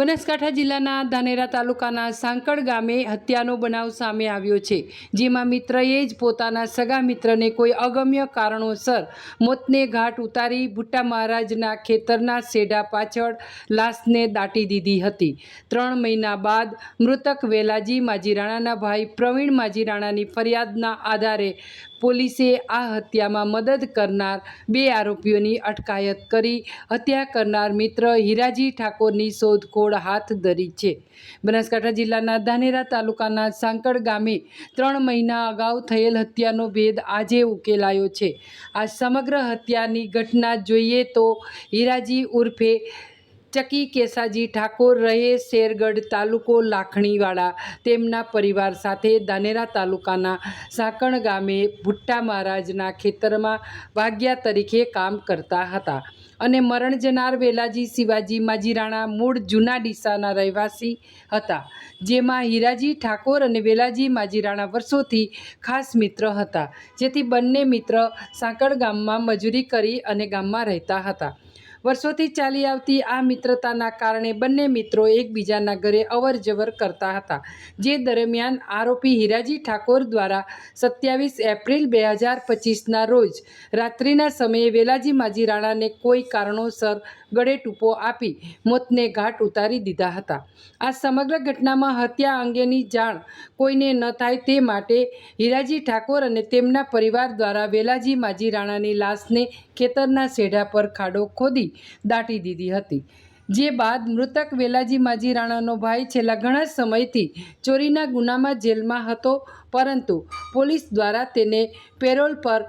બનાસકાંઠા જિલ્લાના ધાનેરા તાલુકાના સાંકળ ગામે હત્યાનો બનાવ સામે આવ્યો છે. જેમાં મિત્રએ જ પોતાના સગા મિત્રને કોઈ અગમ્ય કારણોસર મોતને ઘાટ ઉતારી ભુટ્ટા મહારાજના ખેતરના સેડા પાછળ લાશને દાટી દીધી હતી. ત્રણ મહિના બાદ મૃતક વેલાજી માજીરાણાના ભાઈ પ્રવીણ માજીરાણાની ફરિયાદના આધારે પોલીસે આ હત્યામાં મદદ કરનાર બે આરોપીઓની અટકાયત કરી. હત્યા કરનાર મિત્ર હિરાજી ઠાકોરની શોધખોળ હાથ ધરી છે. બનાસકાંઠા જિલ્લાના ધાનેરા તાલુકાના સાંકળ ગામે ત્રણ મહિના અગાઉ થયેલ હત્યાનો ભેદ આજે ઉકેલાયો છે. આ સમગ્ર હત્યાની ઘટના જોઈએ તો હીરાજી ઉર્ફે ચકી કેસાજી ઠાકોર રહે શેરગઢ તાલુકો લાખણીવાળા તેમના પરિવાર સાથે ધાનેરા તાલુકાના સાંકણ ગામે ભુટ્ટા મહારાજના ખેતરમાં ભાગ્યા તરીકે કામ કરતા હતા. અને મરણ જનાર વેલાજી શિવાજી માજીરાણા મૂળ જૂના ડીસાના રહેવાસી હતા, જેમાં હીરાજી ઠાકોર અને વેલાજી માજીરાણા વર્ષોથી ખાસ મિત્ર હતા, જેથી બંને મિત્ર સાંકળ ગામમાં મજૂરી કરી અને ગામમાં રહેતા હતા. વર્ષોથી ચાલી આવતી આ મિત્રતાના કારણે બંને મિત્રો એકબીજાના ઘરે અવર જવર કરતા હતા. જે દરમિયાન આરોપી હિરાજી ઠાકોર દ્વારા સત્યાવીસ એપ્રિલ બે હજાર પચીસના રોજ રાત્રિના સમયે વેલાજી માજી રાણાને કોઈ કારણોસર ગળે ટૂંપો આપી મોતને ઘાટ ઉતારી દીધા હતા. આ સમગ્ર ઘટનામાં હત્યા અંગેની જાણ કોઈને ન થાય તે માટે હીરાજી ઠાકોર અને તેમના પરિવાર દ્વારા વેલાજી માજી રાણાની લાશને ખેતરના સેઢા પર ખાડો ખોદી દાટી દીધી હતી. જે બાદ મૃતક વેલાજી માજી રાણાનો ભાઈ છેલ્લા ઘણા સમયથી ચોરીના ગુનામાં જેલમાં હતો, પરંતુ પોલીસ દ્વારા તેને પેરોલ પર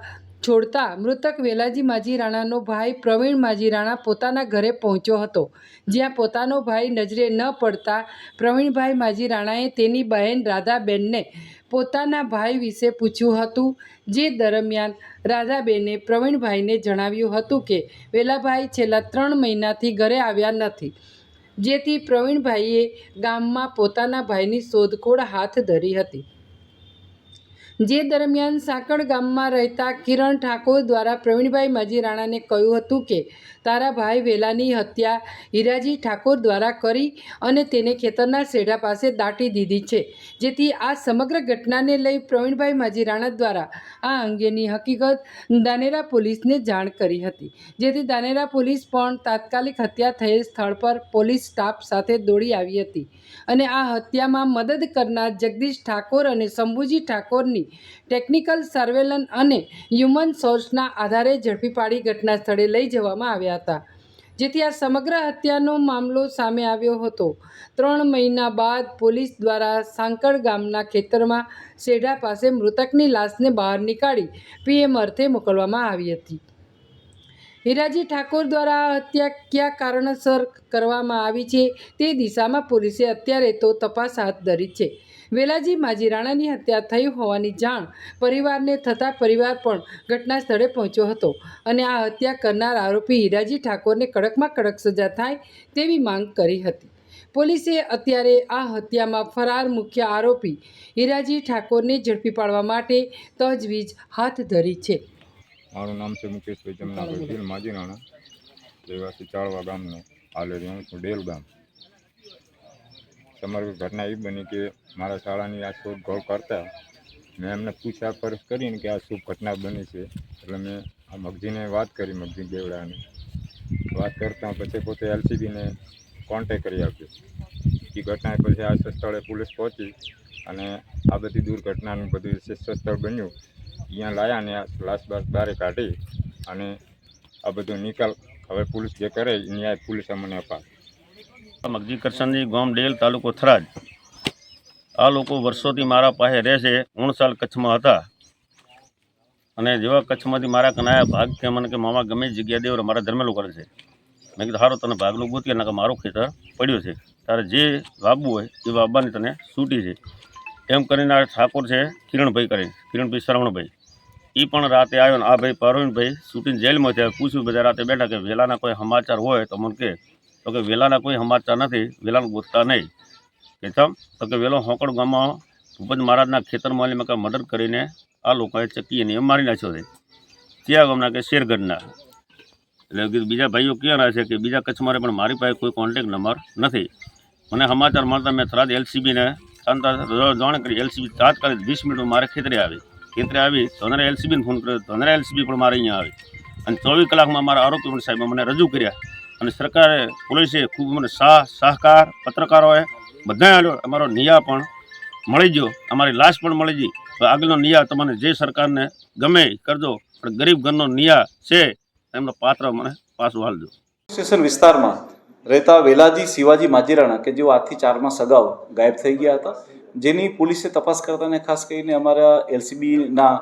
છોડતા મૃતક વેલાજી માજી રાણાનો ભાઈ પ્રવીણ માજી રાણા પોતાના ઘરે પહોંચ્યો હતો. જ્યાં પોતાનો ભાઈ નજરે ન પડતા પ્રવીણભાઈ માજી રાણાએ તેની બહેન રાધાબેનને પોતાના ભાઈ વિશે પૂછ્યું હતું. જે દરમિયાન રાધાબેને પ્રવીણભાઈને જણાવ્યું હતું કે, વેલાભાઈ છેલ્લા ત્રણ મહિનાથી ઘરે આવ્યા નથી. જેથી પ્રવીણભાઈએ ગામમાં પોતાના ભાઈની શોધખોળ હાથ ધરી હતી. જે દરમિયાન સાંકળ ગામમાં રહેતા કિરણ ઠાકોર દ્વારા પ્રવીણભાઈ માજી રાણાને કહ્યું હતું કે, તારા ભાઈ વેલાની હત્યા હીરાજી ઠાકોર દ્વારા કરી અને તેને ખેતરના શેઢા પાસે દાટી દીધી છે. જેથી આ સમગ્ર ઘટનાને લઈ પ્રવીણભાઈ માજી રાણા દ્વારા આ અંગેની હકીકત દાનેરા પોલીસને જાણ કરી હતી. જેથી દાનેરા પોલીસ પણ તાત્કાલિક હત્યા થયેલ સ્થળ પર પોલીસ સ્ટાફ સાથે દોડી આવી હતી. અને આ હત્યામાં મદદ કરનાર જગદીશ ઠાકોર અને શંભુજી ઠાકોરની ટેકનિકલ સર્વેલન અને હ્યુમન સોર્સના આધારે ઝડપી પાડી ઘટના સ્થળે લઈ જવામાં આવ્યા હતા. જેથી આ સમગ્ર હત્યાનો મામલો સામે આવ્યો હતો. ત્રણ મહિના બાદ પોલીસ દ્વારા સાંકળ ગામના ખેતરમાં સેઢા પાસે મૃતકની લાશને બહાર નીકાળી પીએમ અર્થે મોકલવામાં આવી હતી. હીરાજી ઠાકોર દ્વારા હત્યા કયા કારણસર કરવામાં આવી છે તે દિશામાં પોલીસે અત્યારે તો તપાસ હાથ ધરી છે. વેલાજી માજી રાણાની હત્યા થઈ હોવાની જાણ પરિવારને થતાં પરિવાર પણ ઘટના સ્થળે પહોંચ્યો હતો અને આ હત્યા કરનાર આરોપી હીરાજી ઠાકોરને કડકમાં કડક સજા થાય તેવી માંગ કરી હતી. પોલીસે અત્યારે આ હત્યામાં ફરાર મુખ્ય આરોપી હીરાજી ઠાકોરને ઝડપી પાડવા માટે તજવીજ હાથ ધરી છે. મારું નામ છે મુકેશભાઈ, જમનાભાઈ માજી માજીનાણા રહેવાસી ચાળવા ગામનો હાલે ડેલ ગામ. તમારી ઘટના એ બની કે મારા શાળાની આ શોધખોળ કરતા મેં એમને પૂછાપરછ કરીને કે આ શું ઘટના બની છે. એટલે મેં આ મગજીને વાત કરી, મગજી દેવડાને. વાત કરતાં પછી પોતે એલસીબીને કોન્ટેક કરી આપ્યો. એ ઘટના પછી આ સ્થળે પોલીસ પહોંચી અને આ બધી દુર્ઘટનાનું બધું શિષ્ય સ્થળ બન્યું. અહીંયા લાયા ને લાશ બાશ બારે કાઢી અને આ બધો નિકાલ હવે પોલીસ જે કરે ન્યાય પોલીસ અમને અપાવે મગજી કરશનજી ગામ ડેલ તાલુકો થરાજ આ લોકો વર્ષોથી મારા પાસે રહે છે ઓણસાલ કચ્છમાં હતા. અને જેવા કચ્છમાંથી મારા કનાયા ભાગ કે મને કે મામા ગમે જગ્યા દેવર મારા ધર્મેલું કરે છે. મેં કીધું સારું તને ભાગનું ગોતીએ કે મારો ખેતર પડ્યો છે. તારે જે વાવવું હોય, એ વાવવાની તને છૂટી છે. એમ કરીને આ ઠાકોર છે, કિરણભાઈ કરે, કિરણભાઈ શ્રવણભાઈ. એ પણ રાતે આવ્યો ને, આ ભાઈ પરવીનભાઈ શૂટિંગ જેલમાં થયા, પૂછ્યું, બધા રાતે બેઠા કે વેલાના કોઈ સમાચાર હોય તો મને કે. તો કે વેલાના કોઈ સમાચાર નથી, વેલાને ગોતતા નહીં. કે ચમ? તો કે વેલો હોંકડ ગામમાં ભૂપત મહારાજના ખેતરમાં મેં કાંઈ મર્ડર કરીને આ લોકોએ ચકીને એમ મારી નાખ્યો છે. ત્યાં ગામના કે શેરગઢના? એટલે બીજા ભાઈઓ ક્યાં રહે છે કે બીજા કચ્છમાં પણ મારી પાસે કોઈ કોન્ટેક નંબર નથી. મને સમાચાર મળતા મેં તરત એલસીબીને જાણ કરી. એલસીબી તાત્કાલિક વીસ મિનિટમાં મારે ખેતરે આવી. ખેતરે આવી ધોનરા એલસીબીને ફોન કર્યો. ધોનરા એલસીબી પણ મારે અહીંયા આવી. અને ચોવીસ કલાકમાં મારા આરોપી પણ સાહેબે મને રજૂ કર્યા. અને સરકારે પોલીસે ખૂબ મને સાહ, સહકાર, પત્રકારોએ બધાએ અમારો નિયા પણ મળી ગયો. અમારી લાશ પણ મળી ગઈ. તો આગળનો નિયા તમને જે સરકારને ગમે કરજો. પણ ગરીબ ઘરનો નિયા છે, એમનો પાત્ર મને પાછું હાલજો. સ્ટેશન વિસ્તારમાં રહેતા વેલાજી, શિવાજી માજીરાણા કે જેઓ આજથી ચારમાં સગાઉ ગાયબ થઈ ગયા હતા, જેની પોલીસે તપાસ કરતા અને ખાસ કરીને અમારા એલસીબીના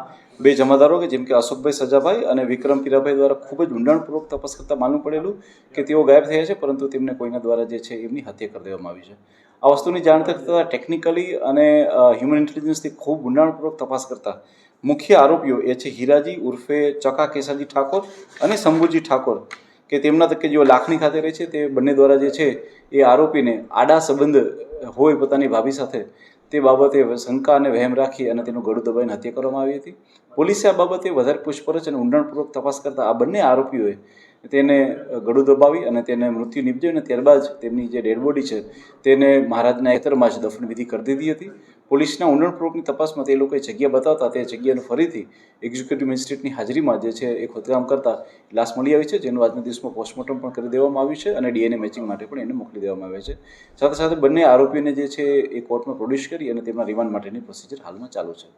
બે જમાદારો કે જેમ કે અશોકભાઈ સજાભાઈ અને વિક્રમ પીરાભાઈ દ્વારા ખૂબ જ ઊંડાણપૂર્વક તપાસ કરતા માલુમ પડેલું કે તેઓ ગાયબ થયા છે, પરંતુ તેમને કોઈના દ્વારા જે છે એમની હત્યા કરી દેવામાં આવી છે. આ વસ્તુની જાણ થતાં ટેકનિકલી અને હ્યુમન ઇન્ટેલિજન્સથી ખૂબ ઊંડાણપૂર્વક તપાસ કરતા મુખ્ય આરોપીઓ એ છે હીરાજી ઉર્ફે ચકા કેસાજી ઠાકોર અને શંભુજી ઠાકોર, કે તેમના તકે જેઓ લાખણી ખાતે રહે છે તે બંને દ્વારા જે છે એ આરોપીને આડા સંબંધ હોય પોતાની ભાભી સાથે તે બાબતે શંકા અને વહેમ રાખી અને તેનું ગળું દબાઈને હત્યા કરવામાં આવી હતી. પોલીસે આ બાબતે વધારે પૂછપરછ અને ઊંડાણપૂર્વક તપાસ કરતા આ બંને આરોપીઓએ તેને ગળું દબાવી અને તેને મૃત્યુ નીપજ્યું અને ત્યારબાદ તેમની જે ડેડ બોડી છે તેને મહારાજના એતરમાં જ દફન વિધિ કરી દીધી હતી. પોલીસના ઊંડાણપૂર્વકની તપાસમાં તે લોકોએ જગ્યા બતાવતા તે જગ્યાનું ફરીથી એક્ઝિક્યુટિવ મેજિસ્ટ્રેટની હાજરીમાં જે છે એ ખોદકામ કરતા લાશ મળી આવી છે, જેનું આજના દિવસમાં પોસ્ટમોર્ટમ પણ કરી દેવામાં આવ્યું છે અને ડીએનએ મેચિંગ માટે પણ એને મોકલી દેવામાં આવે છે. સાથે સાથે બંને આરોપીઓને જે છે એ કોર્ટમાં પ્રોડ્યુસ કરી અને તેમના રિમાન્ડ માટેની પ્રોસિજર હાલમાં ચાલુ છે.